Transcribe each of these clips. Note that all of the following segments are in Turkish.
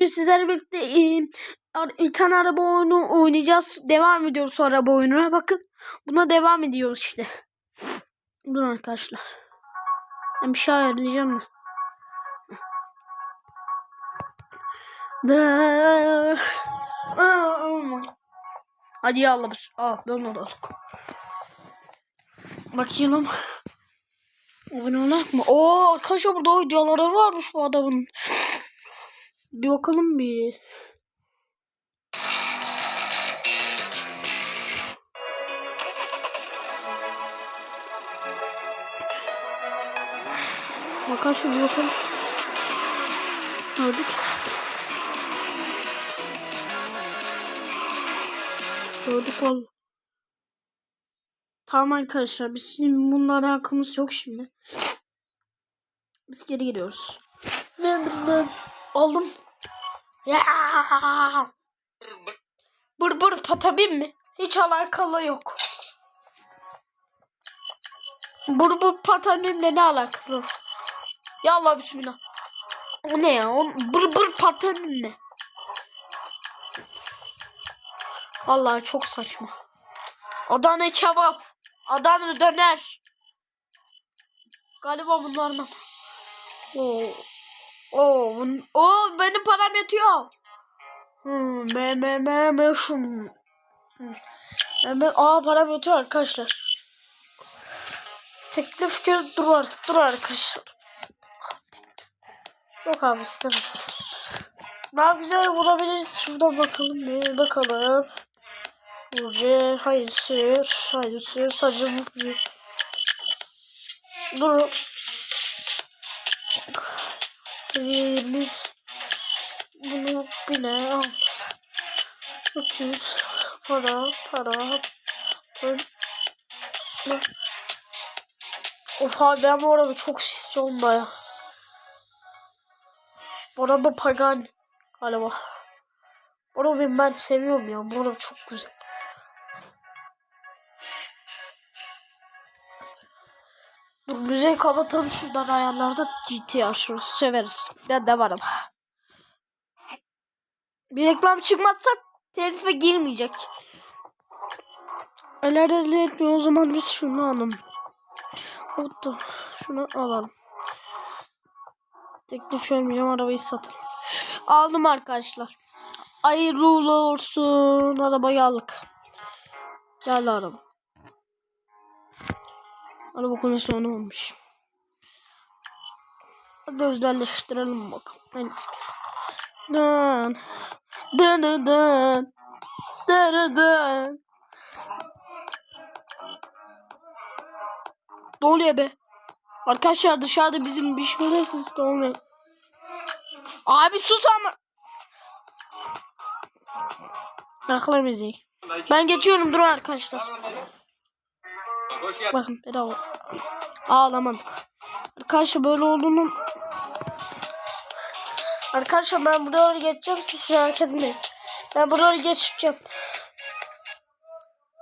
Biz sizlerle birlikte bir tane araba oyunu oynayacağız. Devam ediyoruz araba oyununa. Bakın buna devam ediyoruz işte. Durun arkadaşlar. Ben bir şey ayarlayacağım da. Hadi ya Allah. bis- Aa ben onu aldık. Bakayım. Abone olak mı? Oo arkadaşlar burada videoları varmış bu adamın. Bir bakalım bir. Arkadaşlar bir bakalım. Gördük. Gördük valla. Tamam arkadaşlar biz şimdi bunlarla alakamız yok şimdi. Biz geri giriyoruz. Aldım. Bır bır patabim mi? Hiç alakalı yok. Bır bır patabimle ne alakası? var? Ya Allah bismillah. O ne ya? O bır bır patabim ne? Vallahi çok saçma. Adana kebap. Adana döner. Galiba bunlardan. Oo. Oo, bun- Oo benim param yatıyor. Hmm, ben ben ben ben şum. Ben ben aa param yatıyor arkadaşlar. Teklif gör dur artık dur arkadaşlar. Yok abi istemez. Daha güzel bulabiliriz. Şuradan bakalım bir bakalım. Burcu, hayır sür, hayır sür, sadece bu. Dur. Ee, bunu bile al. 300 para para attım. Of abi ben bu araba çok istiyorum baya. Bu araba pagan galiba. Bu arabayı ben seviyorum ya. Bu araba çok güzel. Dur müziği kapatalım şuradan ayarlarda GT aşırı severiz. Ben de varım. Bir reklam çıkmazsa telife girmeyecek. Eğer elde etmiyor o zaman biz şunu alalım. Hatta şunu alalım. Teklif vermeyeceğim arabayı satın. Aldım arkadaşlar. Hayırlı uğurlu olsun. Arabayı aldık. Geldi araba. Araba konusu onu olmuş. Hadi özelleştirelim bakalım. En eskisi. Dön. Dön dön dön. Dön dön. Ne oluyor be? Arkadaşlar dışarıda bizim bir şey ses de olmuyor. Abi sus ama. Yakala müziği. Ben geçiyorum durun arkadaşlar. Bakın bedava. Ağlamadık. Arkadaşlar böyle olduğunu Arkadaşlar ben buraya geçeceğim siz merak etmeyin. Ben buraya geçeceğim.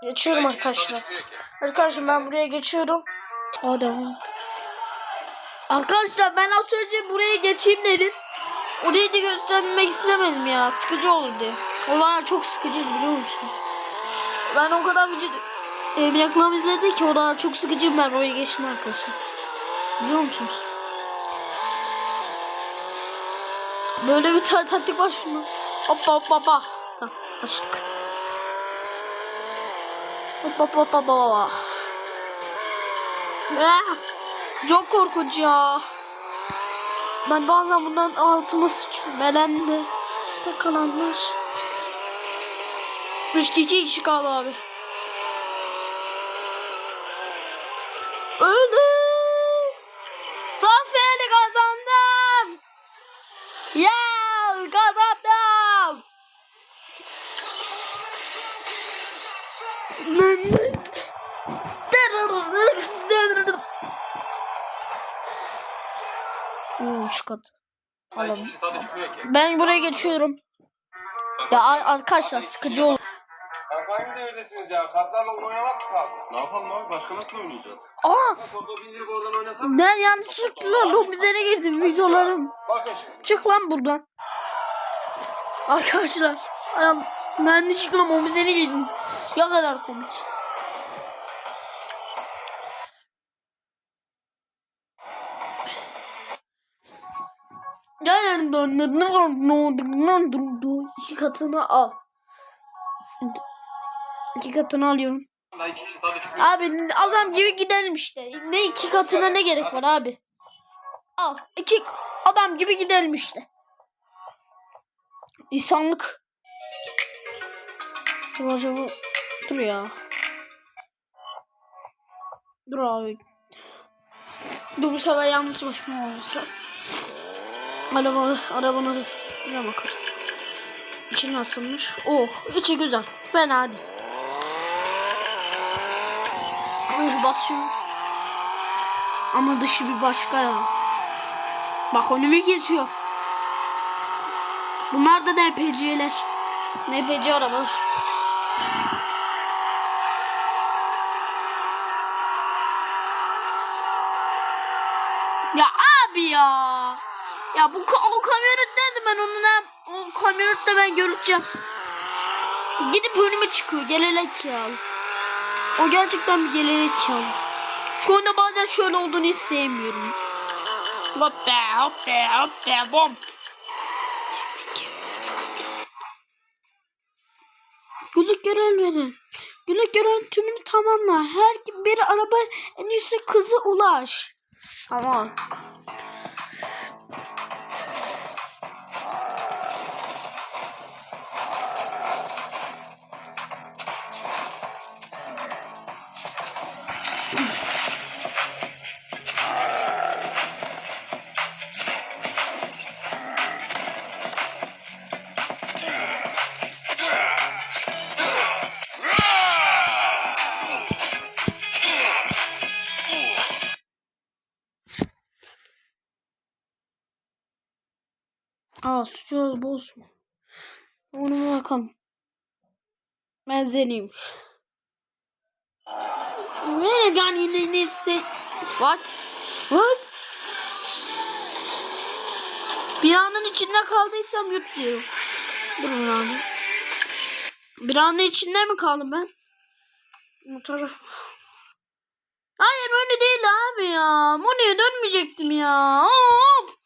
Geçiyorum arkadaşlar. Arkadaşlar ben buraya geçiyorum. Hadi. Arkadaşlar ben az önce buraya geçeyim dedim. Orayı da göstermek istemedim ya. Sıkıcı olur diye. Olaylar çok sıkıcı biliyor musunuz? Ben o kadar video e, bir reklam izledi ki o da çok sıkıcı ben oraya geçtim arkadaşlar. Biliyor musunuz? Böyle bir tane taktik var şunu. Hoppa hoppa hoppa. Tamam açtık. Hoppa hoppa hoppa hoppa. Ah, Çok korkunç ya. Ben bazen bundan altıma sıçıyorum. Elendi. Takılanlar. 3-2 kişi kaldı abi. kat alalım. Ben buraya geçiyorum. Ya arkadaşlar sıkıcı olur. Hangi devirdesiniz ya? Kartlarla oynamak mı kaldı? Ne yapalım abi? Başka nasıl oynayacağız? Aa! Orada bin lira oradan yanlışlıkla lobilere girdim videolarım. Bakın. Çık lan buradan. Arkadaşlar. Ben yanlışlıkla lobilere girdim. Ya kadar komik. İki katını al. İki katını alıyorum. Abi adam gibi gidelim işte. Ne iki katına ne gerek var abi? Al. iki adam gibi gidelim işte. İnsanlık. Dur acaba. Dur ya. Dur abi. Dur bu sefer yalnız başıma olursa. Araba, araba nasıl stiline bakarız. İçi nasılmış? Oh, içi güzel. Fena değil. Ay basıyor. Ama dışı bir başka ya. Bak önümü geçiyor. Bunlar da NPC'ler. NPC arabalar. Ya abi ya. Ya bu o kamyonet nerede ben onu ne o kamyonette ben göreceğim. Gidip önüme çıkıyor gelelek ya. O gerçekten bir gelenek ya. Şu anda bazen şöyle olduğunu hiç sevmiyorum. Hop be hop be hop be bom. Gülük görenleri. Gülük gören tümünü tamamla. Her bir araba en iyisi kızı ulaş. Tamam. Aa suçu bozma. Onu bakalım. Benzeniymiş. Ne yani ne ne se What? What? Binanın içinde kaldıysam yutuyorum. Durun abi. Binanın içinde mi kaldım ben? Bu taraf. Hayır öyle değil abi ya. Moni'ye dönmeyecektim ya. Of.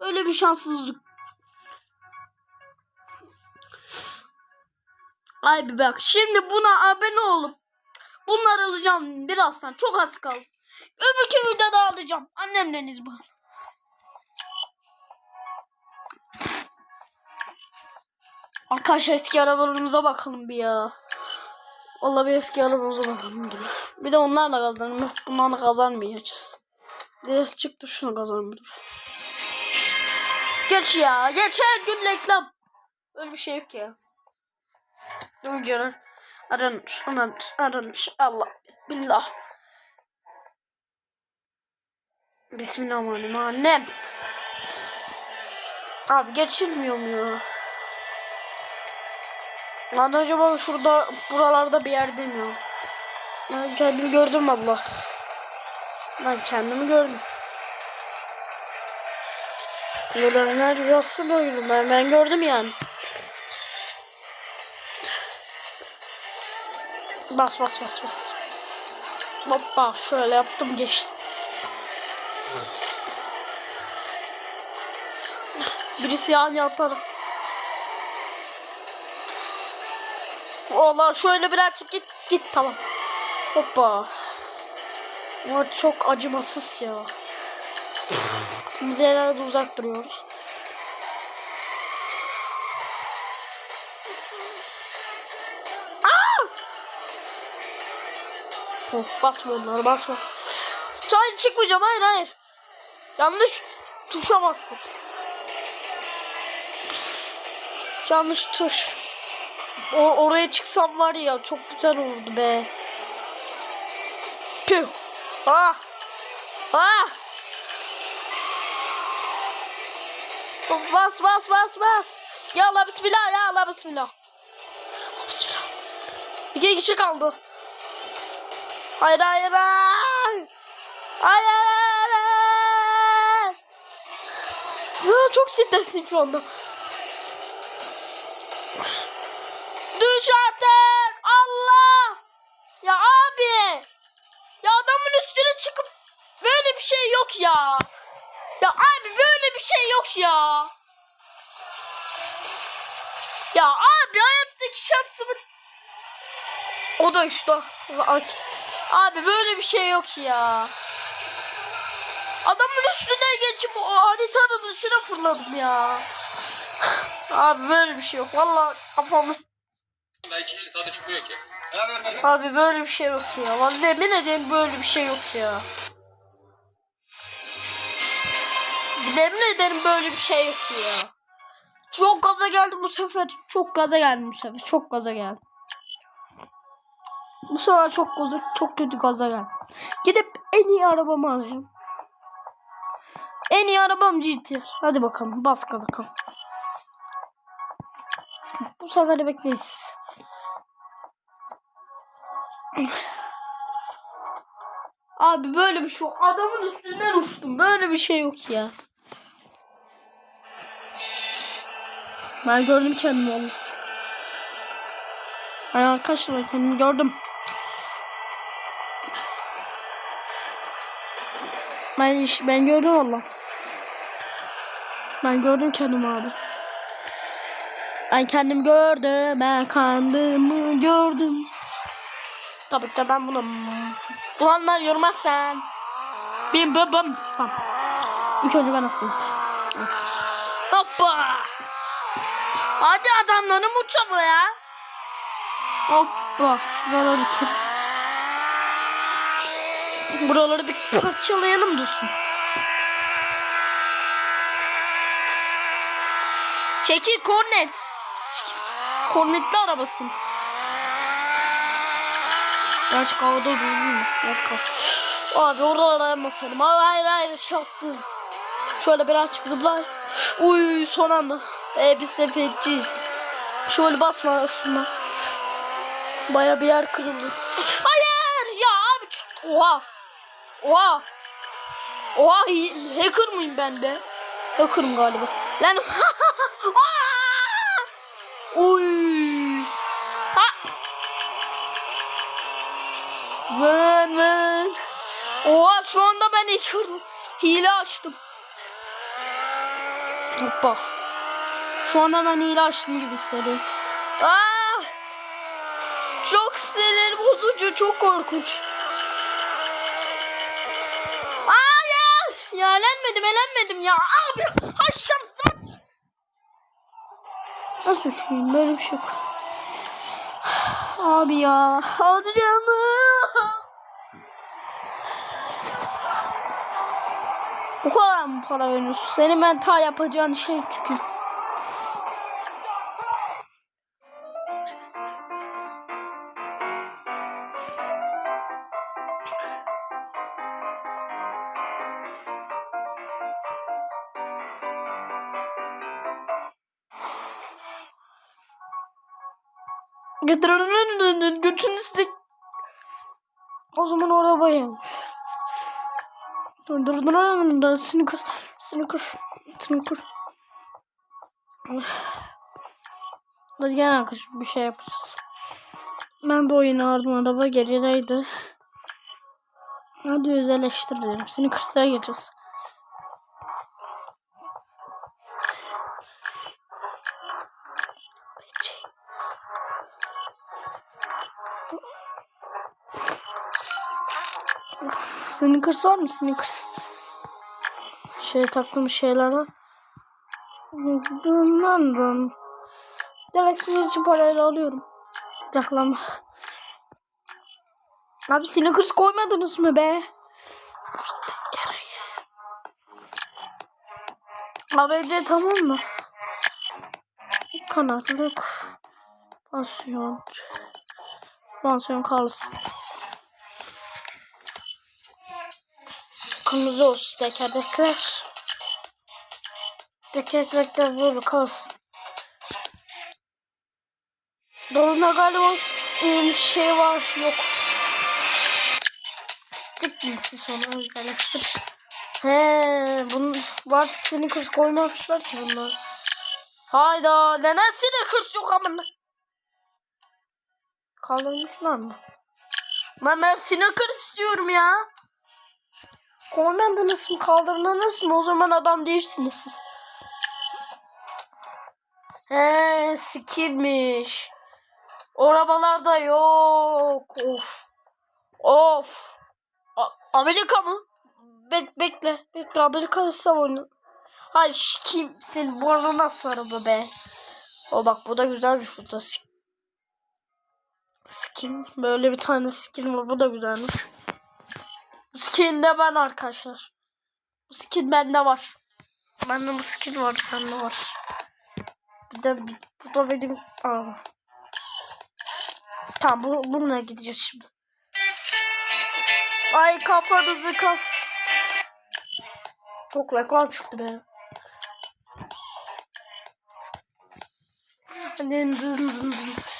Öyle bir şanssızlık. Ay bir bak şimdi buna abone olup bunları alacağım birazdan çok az kaldı. Öbürkü videoda alacağım. Annemleniz bu. Arkadaşlar eski arabalarımıza bakalım bir ya. Vallahi bir eski arabamıza bakalım. Dur. Bir de onlarla kazanalım. Bunlarla kazanmayacağız. Bir çıktı şunu kazanalım. Geç ya. Geç her gün reklam. Öyle bir şey yok ya. Oyuncular aranır, aranır, aranır. Allah billah. Bismillahirrahmanirrahim. Annem. Abi geçilmiyor mu ya? Lan acaba şurada buralarda bir yerde mi ya? Ben kendimi gördüm abla. Ben kendimi gördüm. Görenler burası böyle. Ben, ben gördüm yani. Bas bas bas bas. Hoppa şöyle yaptım geçtim. Birisi yan yatar. Oğlan şöyle birazcık git git tamam. Hoppa. Ama çok acımasız ya. Herhalde uzak duruyoruz. Oh, basma onları basma. Hayır çıkmayacağım hayır hayır. Yanlış tuşa bastım. Yanlış tuş. O, oraya çıksam var ya çok güzel olurdu be. Püh. Ah. Ah. Bas bas bas bas. Ya Allah bismillah ya Allah bismillah. Allah bismillah. İki kişi kaldı. Hayır hayır hayır. Hayır hayır. hayır. Ya, çok stresliyim şu anda. düş artık. Allah. Ya abi. Ya adamın üstüne çıkıp böyle bir şey yok ya. Ya abi böyle bir şey yok ya. Ya abi hayattaki şansımın o da işte. Abi böyle bir şey yok ya. Adamın üstüne geçip o haritanın dışına fırladım ya. Abi böyle bir şey yok. Vallahi kafamız. Kişi tadı çıkmıyor ki. Abi böyle bir şey yok ya. Vallahi yemin ederim böyle bir şey yok ya. Ederim böyle bir şey yok ya. Çok gaza geldim bu sefer. Çok gaza geldim bu sefer. Çok gaza geldim. Bu sefer çok gaza, çok kötü gaza geldim. Gidip en iyi arabamı alacağım. En iyi arabam GT. Hadi bakalım bas bakalım. Bu sefer bekleyiz. Abi böyle bir şey adamın üstünden uçtum. Böyle bir şey yok ya. Ben gördüm kendimi oğlum. Ben arkadaşlar kendimi gördüm. Ben iş, ben gördüm valla. Ben gördüm kendimi abi. Ben kendim gördüm. Ben kendimi gördüm. Tabii ki ben bunu bulanlar yormazsan. Bim bim bim. Tamam. İlk önce ben atlayayım. Evet. Hoppa. Hadi adamlarım uçamıyor ya. Hoppa. Şuraları bitir. Buraları bir parçalayalım dursun. Çekil kornet. Kornetli arabasın. Gerçek havada durur mu? Yakası. Abi oralara basarım. Abi hayır hayır şanssız. Şöyle birazcık zıplar. Uy son anda. Ee, biz sepetçiyiz. Şöyle basma şuna. Baya bir yer kırıldı. Hayır ya abi. Oha. Oha. Oha hacker mıyım ben be? Hacker'ım galiba. Lan. Uy. Ha. Vın vın. Oha şu anda ben ilk hile açtım. Hoppa. Şu anda ben hile gibi hissediyorum. Ah! Çok sinir bozucu, çok korkunç. Hayır! Ya elenmedim, elenmedim ya. Abi, ha şansım. Nasıl uçayım? Böyle bir şey yok. Abi ya. Hadi canım. Bu kadar mı para veriyorsun? Senin ben ta yapacağın şey tükür. Zaman arabaya. Dur dur dur dur dur sneakers sneakers sneakers. Hadi gel arkadaşım bir şey yapacağız. Ben bu oyunu aldım araba gerideydi. Hadi özelleştirelim. Sneakers'lara gireceğiz. Sneakers var mı sneakers? Şey taktığım şeyler var. Dın Direkt sizin için parayla alıyorum. Reklam. Abi sneakers koymadınız mı be? ABC tamam mı? Kanatlık. Pansiyon. Pansiyon kalsın. Kırmızı olsun tekerlekler. Tekerlekler böyle kalsın. Doğruna galiba bir şey var yok. Tık bilgisi sonra özelleştir. He, bunun var sneakers koymamışlar ki bunlar. Hayda neden sneakers yok amına? Kaldırmışlar mı? Lan ben Snickers istiyorum ya. Koymadınız mı kaldırdınız mı? O zaman adam değilsiniz siz. He skinmiş. O arabalarda yok. Of. Of. A- Amerika mı? Bek bekle. Bekle Amerika. Hayır şş, kimsin? Bu nasıl araba be? O bak bu da güzelmiş bu da. Sk- Skin. Böyle bir tane skin var. Bu da güzelmiş. Bu skin de ben arkadaşlar. Bu skin bende var. Bende bu skin var. Bende var. Bir de bir- bu da benim arabam. Tamam bu, bununla gideceğiz şimdi. Ay kafanızı kap. Çok reklam çıktı be. Hadi zın zın zın.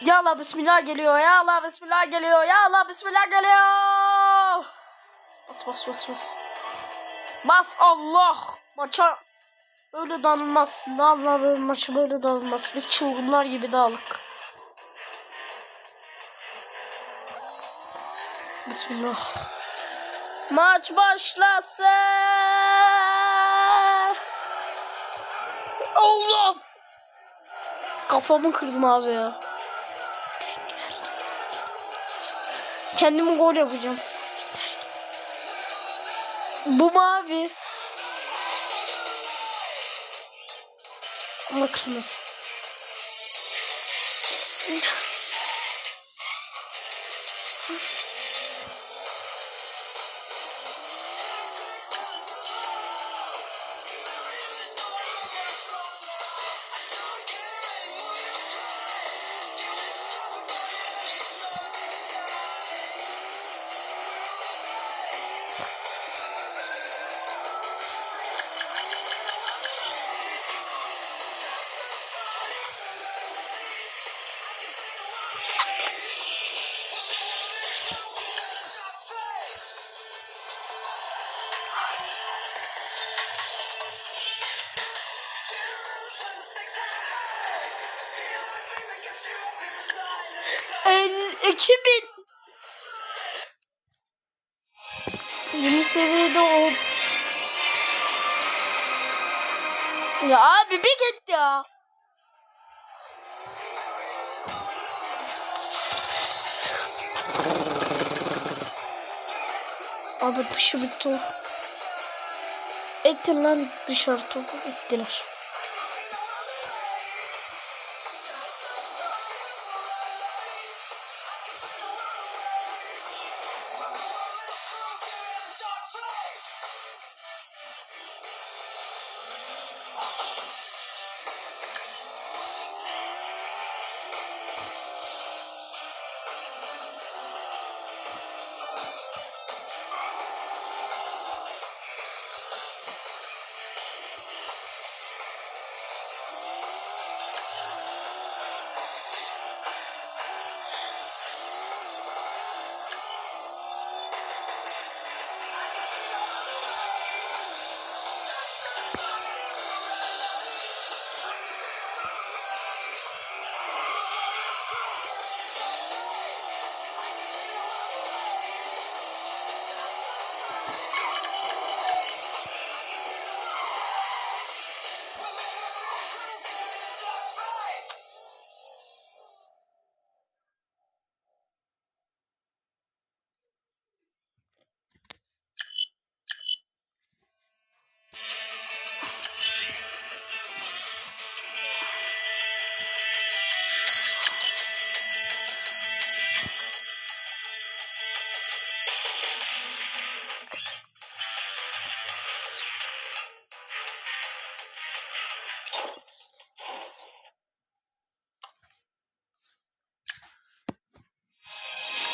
Ya Allah bismillah geliyor. Ya Allah bismillah geliyor. Ya Allah bismillah geliyor. Bas bas bas bas. Bas Allah. Maça öyle dalınmaz. Allah böyle maçı böyle dalınmaz. Biz çılgınlar gibi dağılık. Bismillah. Maç başlasın. Allah. Kafamı kırdım abi ya. Kendimi gol yapacağım. Bu mavi. Ama kırmızı. 2000 20 seviyede o Ya abi bir git ya. Abi dışı bir top. Ettir lan dışarı topu ettiler.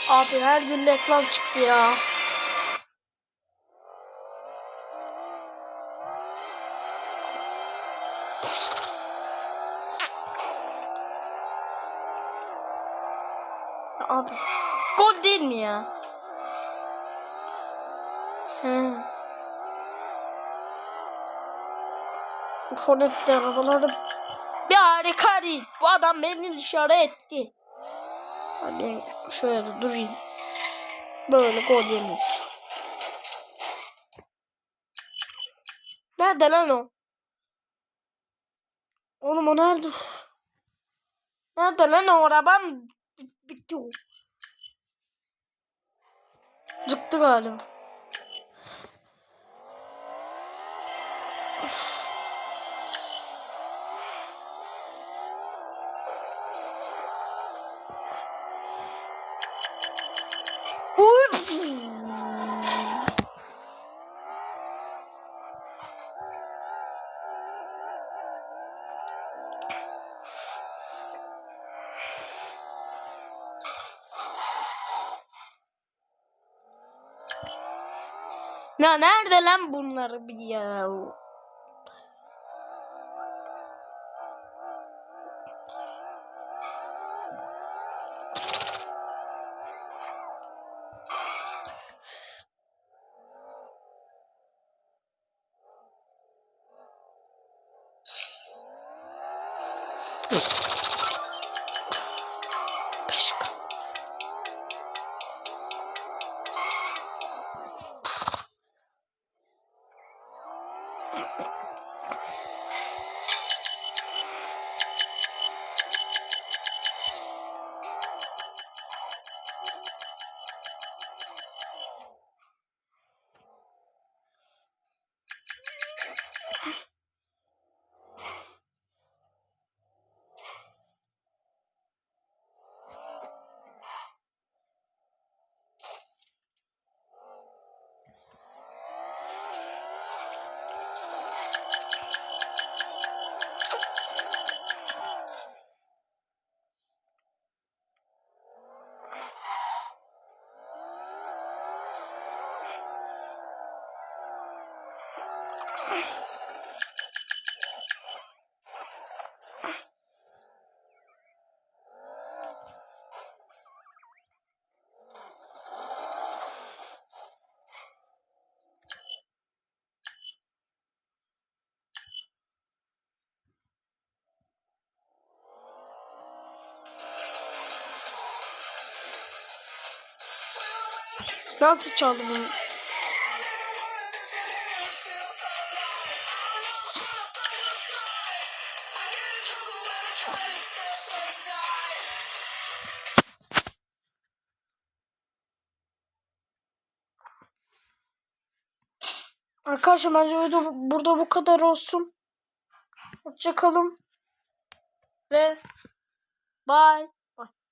Abi her gün reklam çıktı ya. Fornette arabaları harika değil. Bu adam beni dışarı etti. Hadi şöyle durayım. Böyle gol yemeyiz. Nerede lan o? Oğlum o nerede? Nerede lan o araban? Bitti o. Zıktı galiba. Ya nerede lan bunlar ya? Nasıl çaldım bunu? Arkadaşlar bence video burada bu kadar olsun. Hoşçakalın. Ve bye.